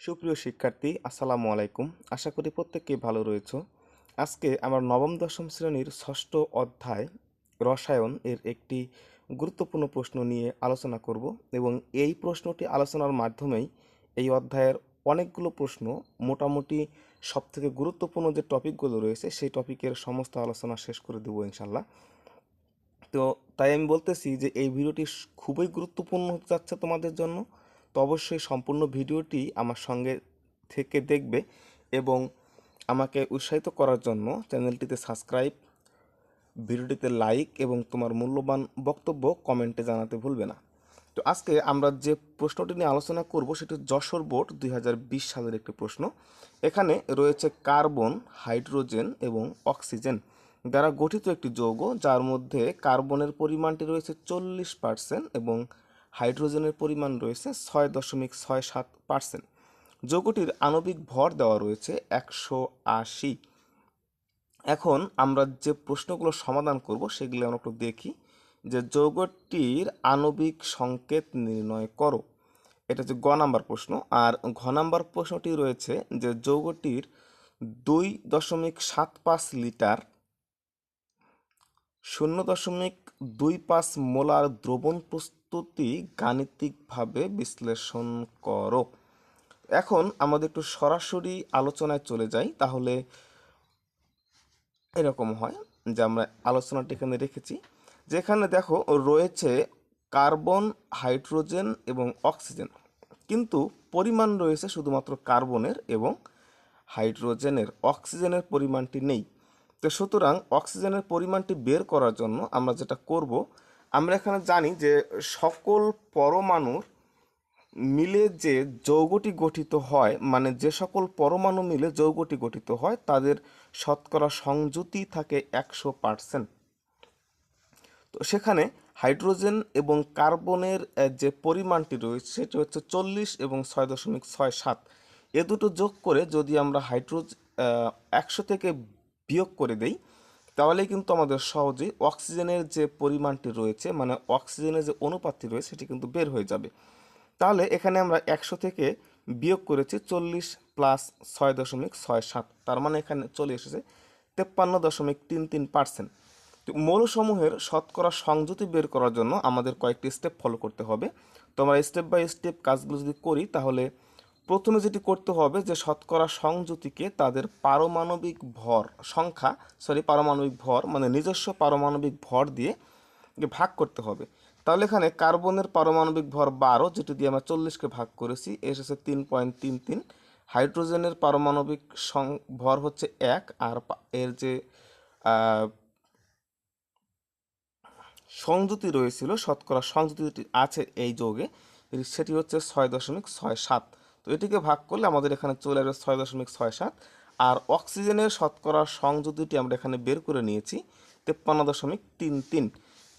সুপ্রিয় শিক্ষার্থী, আসসালামু আলাইকুম। আশা করি প্রত্যেকেই ভালো রয়েছ। আজকে আমার নবম, দশম শ্রেণির ষষ্ঠ অধ্যায় রসায়ন এর একটি গুরুত্বপূর্ণ প্রশ্ন নিয়ে আলোচনা করব এবং এই প্রশ্নটি আলোচনার মাধ্যমেই এই অধ্যায়ের অনেকগুলো প্রশ্ন, মোটামুটি সবথেকে গুরুত্বপূর্ণ যে টপিকগুলো রয়েছে সেই টপিকের সমস্ত আলোচনা শেষ করে দেবো ইনশাল্লাহ তো তাই আমি বলতেছি যে এই ভিডিওটি খুবই গুরুত্বপূর্ণ হতে যাচ্ছে তোমাদের জন্য। তো অবশ্যই সম্পূর্ণ ভিডিওটি আমার সঙ্গে থেকে দেখবে এবং আমাকে উৎসাহিত করার জন্য চ্যানেলটিতে সাবস্ক্রাইব, ভিডিওটিতে লাইক এবং তোমার মূল্যবান বক্তব্য কমেন্টে জানাতে ভুলবে না। তো আজকে আমরা যে প্রশ্নটি নিয়ে আলোচনা করব সেটি যশোর বোর্ড দুই হাজার বিশ সালের একটি প্রশ্ন। এখানে রয়েছে কার্বন, হাইড্রোজেন এবং অক্সিজেন দ্বারা গঠিত একটি যৌগ, যার মধ্যে কার্বনের পরিমাণটি রয়েছে চল্লিশ পার্সেন্ট এবং হাইড্রোজেনের পরিমাণ রয়েছে ছয় দশমিক ছয় সাত পার্সেন্ট। যৌগটির আণবিক ভর দেওয়া রয়েছে একশো আশি। এখন আমরা যে প্রশ্নগুলো সমাধান করব সেগুলো আমরা একটু দেখি যে যৌগটির আণবিক সংকেত নির্ণয় করো। এটা হচ্ছে গ নাম্বার প্রশ্ন। আর ঘ নাম্বার প্রশ্নটি রয়েছে যে যৌগটির দুই দশমিক সাত পাঁচ লিটার শূন্য দশমিক দুই পাঁচ মোলার দ্রবণ প্রস্তুতি গাণিতিকভাবে বিশ্লেষণ করো। এখন আমাদের একটু সরাসরি আলোচনায় চলে যাই, তাহলে এরকম হয় যে আমরা আলোচনাটি এখানে রেখেছি, যেখানে দেখো রয়েছে কার্বন, হাইড্রোজেন এবং অক্সিজেন। কিন্তু পরিমাণ রয়েছে শুধুমাত্র কার্বনের এবং হাইড্রোজেনের, অক্সিজেনের পরিমাণটি নেই। তো সুতরাং অক্সিজেনের পরিমাণটি বের করার জন্য আমরা যেটা করব আমরা এখানে জানি যে সকল পরমাণুর মিলে যে যৌগটি গঠিত হয় মানে যে সকল পরমাণু মিলে যৌগটি গঠিত হয়, তাদের শতকরা সংযুতি থাকে একশো পার্সেন্ট। তো সেখানে হাইড্রোজেন এবং কার্বনের যে পরিমাণটি রয়েছে, সেটি হচ্ছে চল্লিশ এবং ছয় দশমিক ছয় সাত। এ দুটো যোগ করে যদি আমরা হাইড্রোজ একশো থেকে বিয়োগ করে দেই তাহলে কিন্তু আমাদের সহজেই অক্সিজেনের যে পরিমাণটি রয়েছে মানে অক্সিজেনের যে অনুপাতটি রয়েছে, সেটি কিন্তু বের হয়ে যাবে। তাহলে এখানে আমরা একশো থেকে বিয়োগ করেছি চল্লিশ প্লাস ছয় দশমিক ছয় সাত, তার মানে এখানে চলে এসেছে তেপ্পান্ন দশমিক তিন তিন পার্সেন্ট। তো মৌলসমূহের শতকরা সংযুতি বের করার জন্য আমাদের কয়েকটি স্টেপ ফলো করতে হবে। তো আমরা স্টেপ বাই স্টেপ কাজগুলো যদি করি, তাহলে প্রথমে যেটি করতে হবে যে শতকরা সংযুতিকে তাদের পারমাণবিক ভর সংখ্যা সরি পারমাণবিক ভর মানে নিজস্ব পারমাণবিক ভর দিয়ে ভাগ করতে হবে। তাহলে এখানে কার্বনের পারমাণবিক ভর বারো, যেটি দিয়ে আমরা চল্লিশকে ভাগ করেছি এসেছে তিন পয়েন্ট তিন তিন। হাইড্রোজেনের পারমাণবিক সং ভর হচ্ছে এক, আর এর যে সংযুতি রয়েছিল, শতকরা সংযুতি আছে এই যোগে সেটি হচ্ছে ছয় দশমিক ছয় সাত। তো এটিকে ভাগ করলে আমাদের এখানে চলে আসবে ছয় দশমিক ছয় সাত। আর অক্সিজেনের শতকরা সংযুতিটি আমরা এখানে বের করে নিয়েছি, তেপ্পান্ন দশমিক তিন তিন।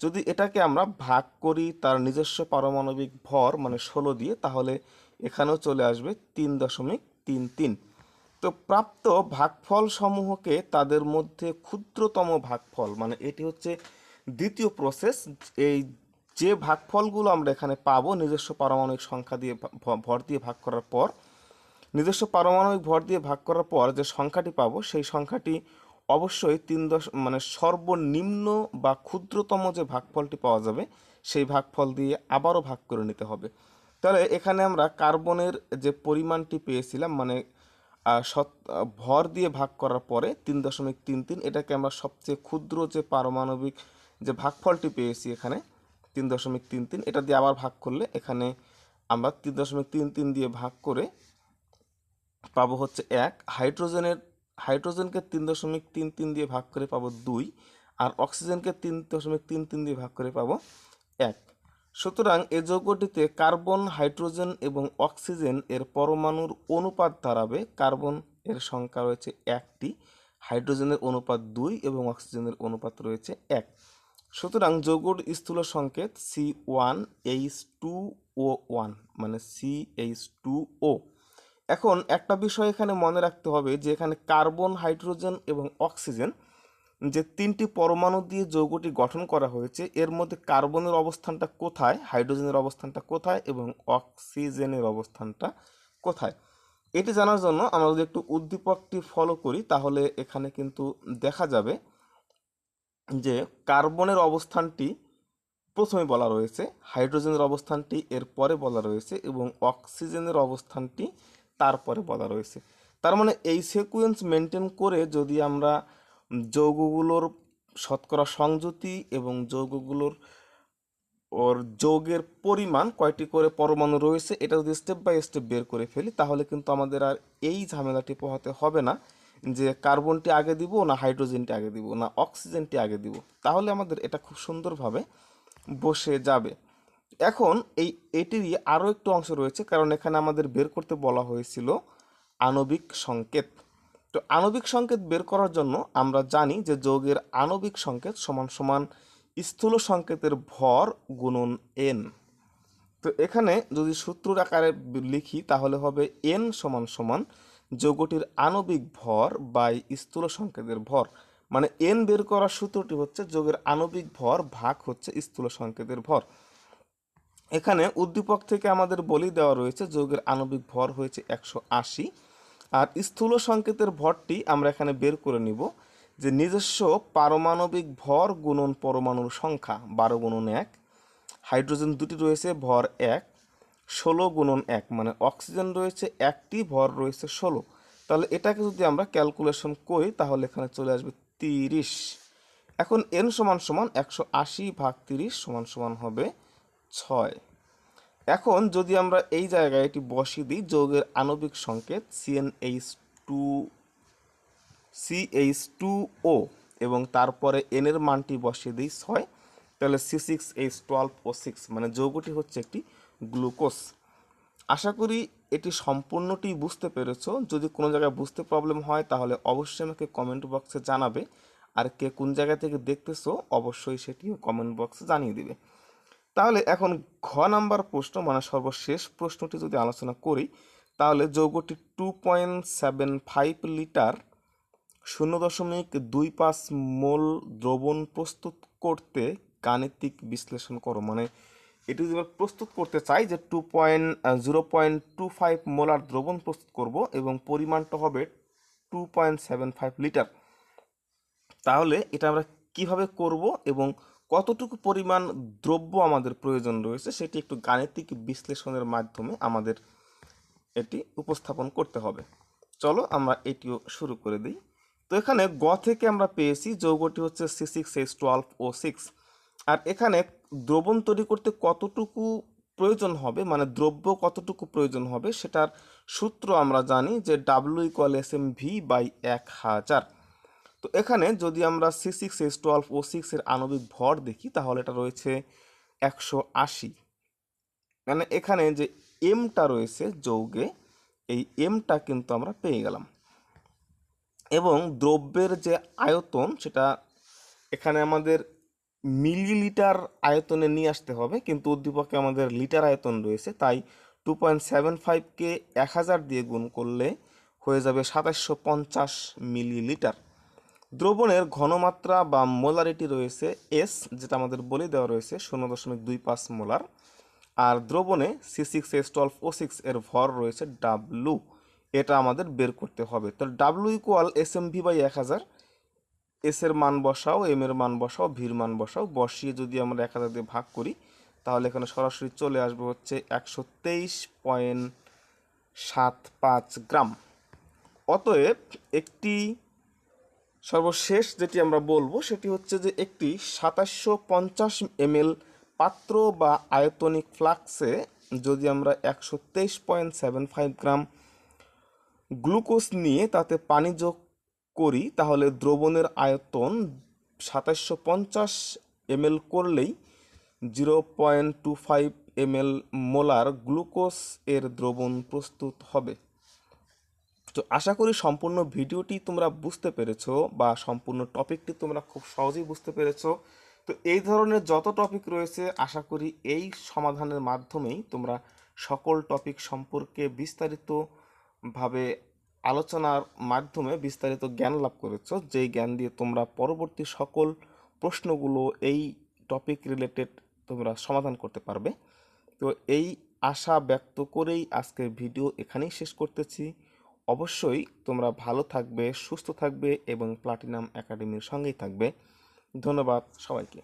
যদি এটাকে আমরা ভাগ করি তার নিজস্ব পারমাণবিক ভর মানে ষোলো দিয়ে, তাহলে এখানেও চলে আসবে তিন দশমিক তিন তিন। তো প্রাপ্ত ভাগফল সমূহকে তাদের মধ্যে ক্ষুদ্রতম ভাগফল মানে এটি হচ্ছে দ্বিতীয় প্রসেস এই যে ভাগফলগুলো আমরা এখানে পাবো নিজস্ব পারমাণবিক সংখ্যা দিয়ে ভর দিয়ে ভাগ করার পর নিজস্ব পারমাণবিক ভর দিয়ে ভাগ করার পর যে সংখ্যাটি পাবো সেই সংখ্যাটি অবশ্যই তিন দশ মানে সর্বনিম্ন বা ক্ষুদ্রতম যে ভাগফলটি পাওয়া যাবে সেই ভাগফল দিয়ে আবারও ভাগ করে নিতে হবে। তাহলে এখানে আমরা কার্বনের যে পরিমাণটি পেয়েছিলাম মানে আহ, ভর দিয়ে ভাগ করার পরে তিন দশমিক তিন তিন এটাকে আমরা সবচেয়ে ক্ষুদ্র যে পারমাণবিক যে ভাগফলটি পেয়েছি এখানে তিন দশমিক তিন তিন, এটা দিয়ে আবার ভাগ করলে এখানে আমরা তিন দশমিক তিন তিন দিয়ে ভাগ করে পাবো হচ্ছে এক। হাইড্রোজেনের, হাইড্রোজেনকে তিন দশমিক তিন তিন দিয়ে ভাগ করে পাবো দুই, আর অক্সিজেনকে তিন দশমিক তিন তিন দিয়ে ভাগ করে পাবো এক। সুতরাং এ যৌগটিতে কার্বন, হাইড্রোজেন এবং অক্সিজেন এর পরমাণুর অনুপাত দাঁড়াবে। কার্বন এর সংখ্যা রয়েছে একটি, হাইড্রোজেনের অনুপাত দুই এবং অক্সিজেনের অনুপাত রয়েছে এক। সুতরাং যৌগর স্থূল সংকেত C one H two O one মানে সি এইচ টু ও এখন একটা বিষয় এখানে মনে রাখতে হবে যে এখানে কার্বন, হাইড্রোজেন এবং অক্সিজেন যে তিনটি পরমাণু দিয়ে যৌগটি গঠন করা হয়েছে, এর মধ্যে কার্বনের অবস্থানটা কোথায়, হাইড্রোজেনের অবস্থানটা কোথায় এবং অক্সিজেনের অবস্থানটা কোথায়? এটি জানার জন্য আমরা যদি একটু উদ্দীপকটি ফলো করি, তাহলে এখানে কিন্তু দেখা যাবে যে কার্বনের অবস্থানটি প্রথমে বলা রয়েছে, হাইড্রোজেনের অবস্থানটি এর পরে বলা রয়েছে এবং অক্সিজেনের অবস্থানটি তারপরে বলা রয়েছে। তার মানে এই সিকোয়েন্স মেনটেন করে যদি আমরা যৌগগুলোর শতকরা সংযুতি এবং যৌগগুলোর ওর যৌগের পরিমাণ কয়টি করে পরমাণু রয়েছে, এটা যদি স্টেপ বাই স্টেপ বের করে ফেলি, তাহলে কিন্তু আমাদের আর এই ঝামেলাটি পোহাতে হবে না। যে কার্বনটি আগে দিব না হাইড্রোজেনটি আগে দিব না অক্সিজেনটি আগে দিব, তাহলে আমাদের এটা খুব সুন্দরভাবে বসে যাবে। এখন এই এটিরই আরও একটু অংশ রয়েছে, কারণ এখানে আমাদের বের করতে বলা হয়েছিল আণবিক সংকেত। তো আণবিক সংকেত বের করার জন্য আমরা জানি যে যৌগের আণবিক সংকেত সমান সমান স্থূল সংকেতের ভর গুণন এন তো এখানে যদি সূত্র আকারে লিখি, তাহলে হবে এন সমান সমান যৌগটির আণবিক ভর বাই স্থূল সংকেতের ভর। মানে এন বের করার সূত্রটি হচ্ছে যোগের আণবিক ভর ভাগ হচ্ছে স্থূল সংকেতের ভর। এখানে উদ্দীপক থেকে আমাদের বলি দেওয়া রয়েছে যোগের আণবিক ভর হয়েছে একশো আশি আর স্থূল সংকেতের ভরটি আমরা এখানে বের করে নিব যে নিজস্ব পারমাণবিক ভর গুণন পরমাণুর সংখ্যা বারো গুণন এক, হাইড্রোজেন দুটি রয়েছে, ভর এক ষোলো গুণন এক মানে অক্সিজেন রয়েছে, একটি ভর রয়েছে ষোলো। তাহলে এটাকে যদি আমরা ক্যালকুলেশন করি, তাহলে এখানে চলে আসবে তিরিশ। এখন এন সমান সমান একশো আশি ভাগ তিরিশ সমান সমান হবে ছয়। এখন যদি আমরা এই জায়গায় এটি বসিয়ে দিই, যৌগের আণবিক সংকেত C N H two C H two এবং তারপরে এন এর মানটি বসিয়ে দিই ছয়, তাহলে C six H twelve O six মানে যৌগটি হচ্ছে একটি গ্লুকোজ। আশা করি এটি সম্পূর্ণটি বুঝতে পেরেছ। যদি কোনো জায়গায় বুঝতে প্রবলেম হয়, তাহলে অবশ্যই আমাকে কমেন্ট বক্সে জানাবে। আর কে কোন জায়গা থেকে দেখতেছো, অবশ্যই সেটিও কমেন্ট বক্সে জানিয়ে দিবে। তাহলে এখন ঘ নাম্বার প্রশ্ন মানে সর্বশেষ প্রশ্নটি যদি আলোচনা করি, তাহলে যৌগটি two point seven five litre শূন্য দশমিক দুই পাঁচ মোল দ্রবণ প্রস্তুত করতে গাণিতিক বিশ্লেষণ করো। মানে এটি যদি আমরা প্রস্তুত করতে চাই যে two point zero point two five molar দ্রবণ প্রস্তুত করব এবং পরিমাণটা হবে two point seven five litre তাহলে এটা আমরা কীভাবে করব এবং কতটুকু পরিমাণ দ্রব্য আমাদের প্রয়োজন রয়েছে সেটি একটু গাণিতিক বিশ্লেষণের মাধ্যমে আমাদের এটি উপস্থাপন করতে হবে। চলো আমরা এটিও শুরু করে দিই। তো এখানে গ থেকে আমরা পেয়েছি, যৌগটি হচ্ছে C six S twelve O six আর এখানে দ্রবণ তৈরি করতে কতটুকু প্রয়োজন হবে মানে দ্রব্য কতটুকু প্রয়োজন হবে, সেটার সূত্র আমরা জানি যে W equal S M V by এক হাজার। তো এখানে যদি আমরা C six S twelve O সিক্সের আণবিক ভর দেখি, তাহলে এটা রয়েছে একশো আশি। মানে এখানে যে এমটা রয়েছে যৌগে, এই এমটা কিন্তু আমরা পেয়ে গেলাম। এবং দ্রব্যের যে আয়তন, সেটা এখানে আমাদের মিলিলিটার আয়তনে নিয়ে আসতে হবে, কিন্তু উদ্দীপকে আমাদের লিটার আয়তন রয়েছে, তাই টু পয়েন্ট সেভেন ফাইভকে এক হাজার দিয়ে গুণ করলে হয়ে যাবে সাতাশশো পঞ্চাশ মিলিলিটার। দ্রবণের ঘনমাত্রা বা মোলারিটি রয়েছে এস যেটা আমাদের বলে দেওয়া রয়েছে শূন্য দশমিক দুই পাঁচ মোলার, আর দ্রবণে C six S twelve O six এর ভর রয়েছে ডাব্লু এটা আমাদের বের করতে হবে। তো W equal S M V by এক হাজার এস এর মান বসাও এম এর মান বসাও ভির মান বসাও, বসিয়ে যদি আমরা এক হাজার দিয়ে ভাগ করি, তাহলে এখানে সরাসরি চলে আসবে হচ্ছে একশো তেইশ পয়েন্ট সাত পাঁচ গ্রাম। অতএব একটি সর্বশেষ যেটি আমরা বলব, সেটি হচ্ছে যে একটি সাতাশশো পঞ্চাশ এমএল পাত্র বা আয়তনিক ফ্লাক্সে যদি আমরা একশো তেইশ point seven five gram glucose নিয়ে তাতে পানি যোগ করি, তাহলে দ্রবণের আয়তন সাতাশশো পঞ্চাশ এমএল করলেই zero point two five ML molar glucose এর দ্রবণ প্রস্তুত হবে। তো আশা করি সম্পূর্ণ ভিডিওটি তোমরা বুঝতে পেরেছ বা সম্পূর্ণ টপিকটি তোমরা খুব সহজেই বুঝতে পেরেছ। তো এই ধরনের যত টপিক রয়েছে, আশা করি এই সমাধানের মাধ্যমেই তোমরা সকল টপিক সম্পর্কে বিস্তারিতভাবে আলোচনার মাধ্যমে বিস্তারিত জ্ঞান লাভ করেছ। যেই জ্ঞান দিয়ে তোমরা পরবর্তী সকল প্রশ্নগুলো এই টপিক রিলেটেড তোমরা সমাধান করতে পারবে। তো এই আশা ব্যক্ত করেই আজকের ভিডিও এখানেই শেষ করতেছি। অবশ্যই তোমরা ভালো থাকবে, সুস্থ থাকবে এবং প্লাটিনাম একাডেমির সঙ্গেই থাকবে। ধন্যবাদ সবাইকে।